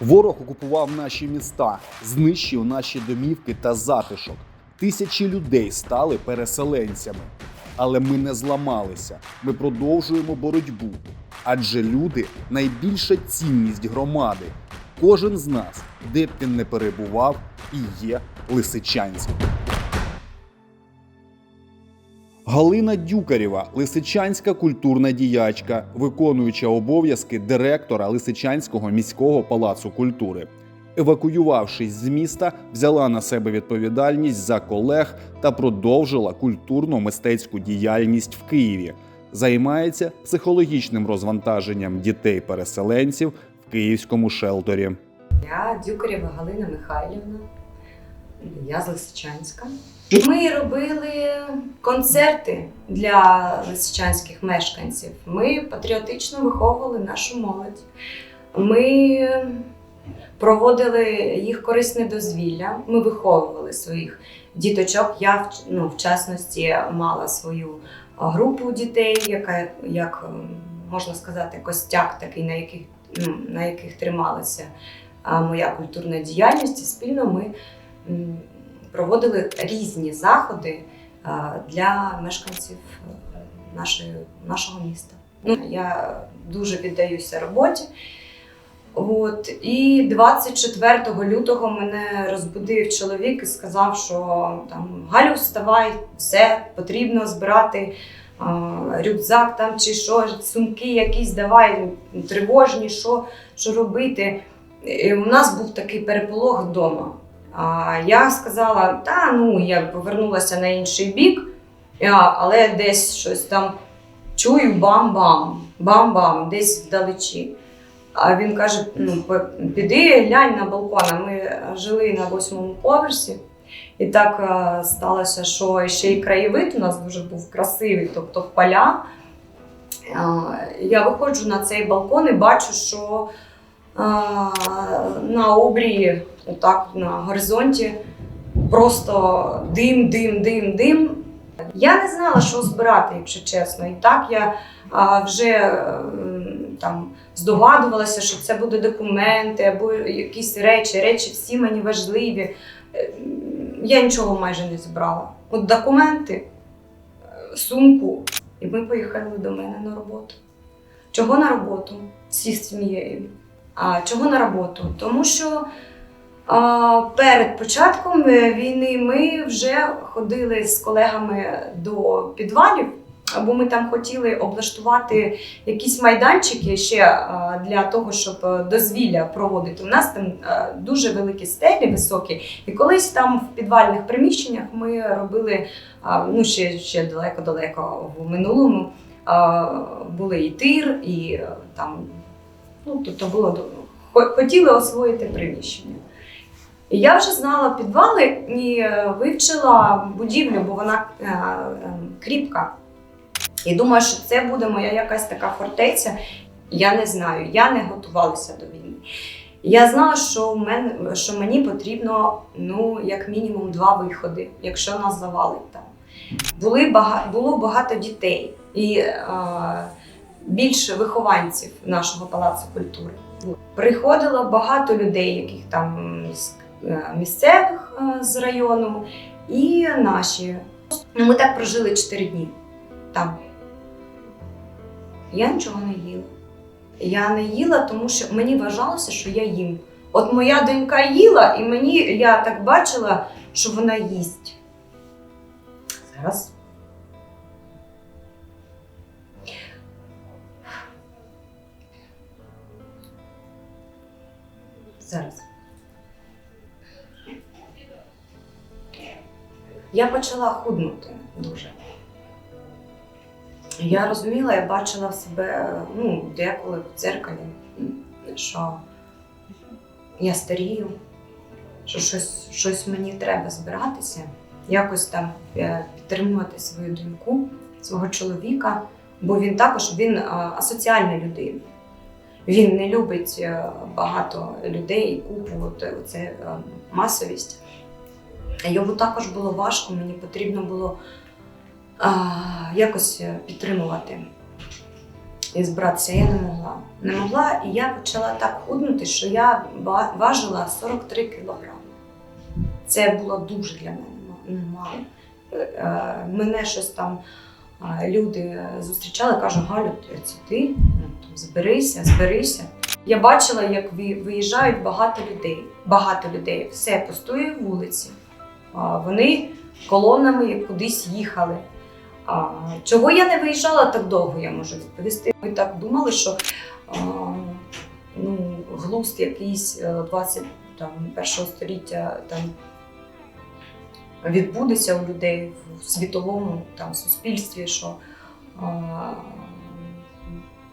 Ворог окупував наші міста, знищив наші домівки та затишок. Тисячі людей стали переселенцями. Але ми не зламалися. Ми продовжуємо боротьбу. Адже люди найбільша цінність громади. Кожен з нас, де б він не перебував, і є лисичанським. Галина Дюкарєва, лисичанська культурна діячка, виконуюча обов'язки директора Лисичанського міського палацу культури. Евакуювавшись з міста, взяла на себе відповідальність за колег та продовжила культурно-мистецьку діяльність в Києві. Займається психологічним розвантаженням дітей-переселенців в київському шелторі. Я Дюкарєва Галина Михайлівна, я з Лисичанська. Ми робили концерти для лисичанських мешканців. Ми патріотично виховували нашу молодь. Ми проводили їх корисне дозвілля. Ми виховували своїх діточок. Я ну, в частності мала свою групу дітей, яка як ем, можна сказати, костяк такий, на яких, ну, на яких трималася моя культурна діяльність. І спільно ми проводили різні заходи для мешканців е, нашої, нашого міста. Ну, я дуже віддаюся роботі. От, і 24 лютого мене розбудив чоловік і сказав, що там Галю, вставай, все потрібно збирати а, рюкзак там чи що, сумки якісь давай, тривожні, що, що робити. І у нас був такий переполох вдома. Я сказала: та ну я повернулася на інший бік, але десь щось там чую бам-бам, бам-бам, десь вдалечі. А він каже: ну, піди глянь на балкон. Ми жили на восьмому поверсі. І так сталося, що ще й краєвид у нас дуже був красивий, тобто поля. Я виходжу на цей балкон і бачу, що на обрії, отак на горизонті, просто дим, дим, дим, дим. Я не знала, що збирати, якщо чесно. І так я вже ем, там здогадувалася, що це буде документи або якісь речі. Речі всі мені важливі. Е, Я нічого майже не зібрала. От документи, е, сумку, і ми поїхали до мене на роботу. Чого на роботу? Всі з сім'єю. А чого на роботу? Тому що а, перед початком е, війни ми вже ходили з колегами до підвалів, бо ми там хотіли облаштувати якісь майданчики ще а, для того, щоб е, дозвілля проводити. У нас там е, дуже великі стелі високі, і колись там в підвальних приміщеннях ми робили а, ну ще, ще далеко-далеко в минулому. а, Були і тир, і там ну, тобто було хотіли освоїти приміщення. Я вже знала підвали і е, вивчила будівлю, бо вона е, е, кріпка. І думаю, що це буде моя якась така фортеця. Я не знаю, я не готувалася до війни. Я знала, що, в мене, що мені потрібно ну, як мінімум два виходи, якщо нас завалить там. Були бага, було багато дітей і е, більше вихованців нашого палацу культури. Приходило багато людей, яких там з е, місцевих е, з району, і наші. Ну, Ми так прожили 4 дні там. Я нічого не їла. Я не їла, тому що мені вважалося, що я їм. От моя донька їла, і мені я так бачила, що вона їсть. Зараз. Зараз. Я почала худнути дуже. Я розуміла, я бачила в себе ну, деколи в дзеркалі, що я старію, що щось, щось мені треба збиратися, якось там е, підтримувати свою доньку, свого чоловіка, бо він також він асоціальна людина. Він не любить е, багато людей, купу, от, оце е, масовість. Йому також було важко, мені потрібно було а, якось підтримувати. і збиратися. Я не могла. Не могла, і я почала так худнути, що я важила 43 кілограми. Це було дуже для мене ну, мало. Е, Мене щось там е, люди зустрічали, кажуть, Галю, це ти? Зберися, зберися. Я бачила, як виїжджають багато людей. Багато людей. Все пустує вулиці. Вони колонами кудись їхали. Чого я не виїжджала так довго, я можу відповісти. Ми так думали, що ну, глузд якийсь е, 21 століття там відбудеться у людей в світовому там, суспільстві, що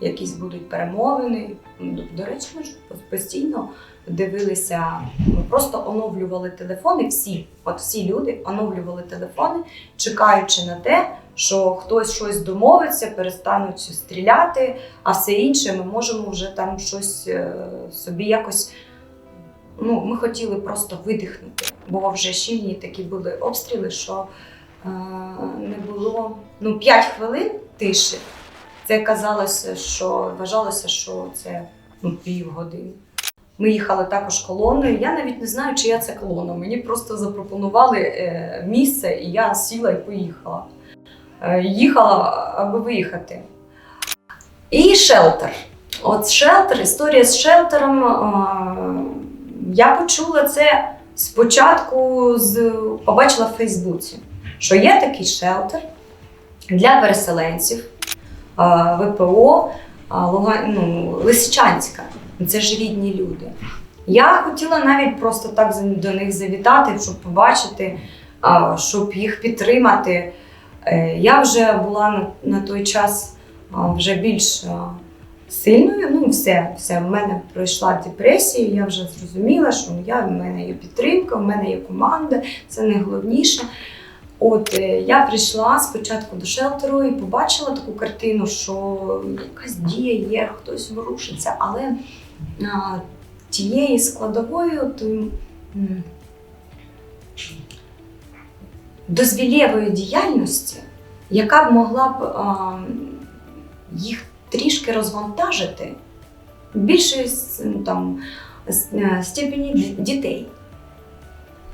якісь будуть перемовини. Ну, До, речі, ми ж постійно дивилися, ми просто оновлювали телефони. Всі, от всі люди оновлювали телефони, чекаючи на те, що хтось щось домовиться, перестануть стріляти, а все інше ми можемо вже там щось е, собі якось. Ну, ми хотіли просто видихнути, бо вже щільні такі були обстріли, що е, не було ну, 5 хвилин тиші. Це казалося, що вважалося, що це ну, півгодини. Ми їхали також колоною. Я навіть не знаю, чия це колона. Мені просто запропонували е, місце, і я сіла і поїхала. Е, їхала, аби виїхати. І шелтер. От шелтер, історія з шелтером. е, я почула це спочатку, з, побачила в Фейсбуці, що є такий шелтер для переселенців ВПО Луган, ну, Лисичанська. Це ж рідні люди. Я хотіла навіть просто так до них завітати, щоб побачити, щоб їх підтримати. Е, Я вже була на, той час вже більш сильною. Ну, все, все, в мене пройшла депресія, я вже зрозуміла, що я, в мене є підтримка, в мене є команда, це найголовніше. От е, я прийшла спочатку до шелтеру і побачила таку картину, що якась дія є, хтось ворушиться, але а, тієї складової м, дозвілєвої діяльності, яка б могла б а, їх трішки розвантажити в більшої там, е, степені дітей.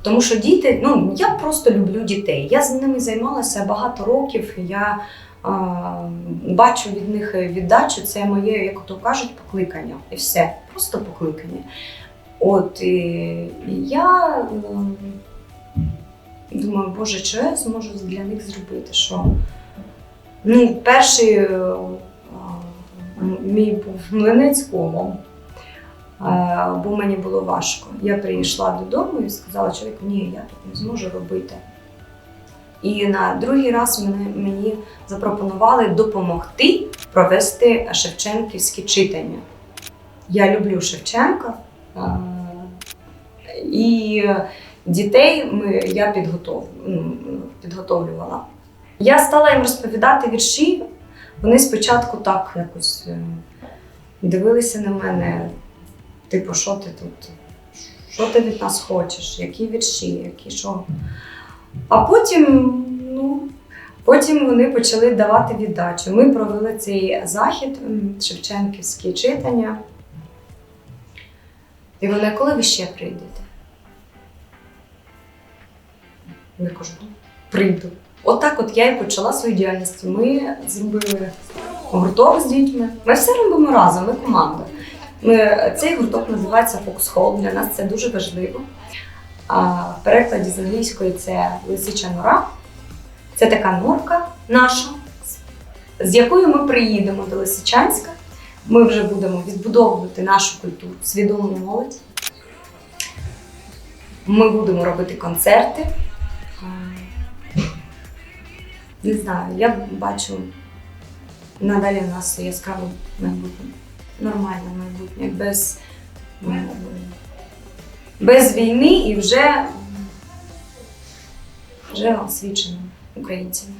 Тому що діти, ну я просто люблю дітей. Я з ними займалася багато років. Я а, бачу від них віддачу. Це моє, як то кажуть, покликання. І все, просто покликання. От і, я ем, думаю, боже, що я зможу для них зробити? Що? Ну, перший е, а, мій був млинець комом. Е, бо мені було важко. Я прийшла додому і сказала чоловіку, ні, я тут не зможу робити. І на другий раз мене, мені запропонували допомогти провести Шевченківські читання. Я люблю Шевченка. е, І дітей ми, я підготов, ну, підготовлювала. Я стала їм розповідати вірші. Вони спочатку так якось е, дивилися на мене, типу, що ти тут? Що ти від нас хочеш? Які вірші, які що? А потім, ну, потім вони почали давати віддачу. Ми провели цей захід, Шевченківські читання. І вони, коли ви ще прийдете? Я кажу, «Ну, прийду. Отак от я і почала свою діяльність. Ми зробили гурток з дітьми. Ми все робимо разом, ми команда. Цей гурток називається Fox Hall. Для нас це дуже важливо. В перекладі з англійської це лисича нора. Це така норка наша, з якою ми приїдемо до Лисичанська. Ми вже будемо відбудовувати нашу культуру, свідому молодь. Ми будемо робити концерти. Не знаю, я бачу надалі в нас яскраве майбутнє. Нормальне майбутнє, без, без війни і вже, вже освічено українцями.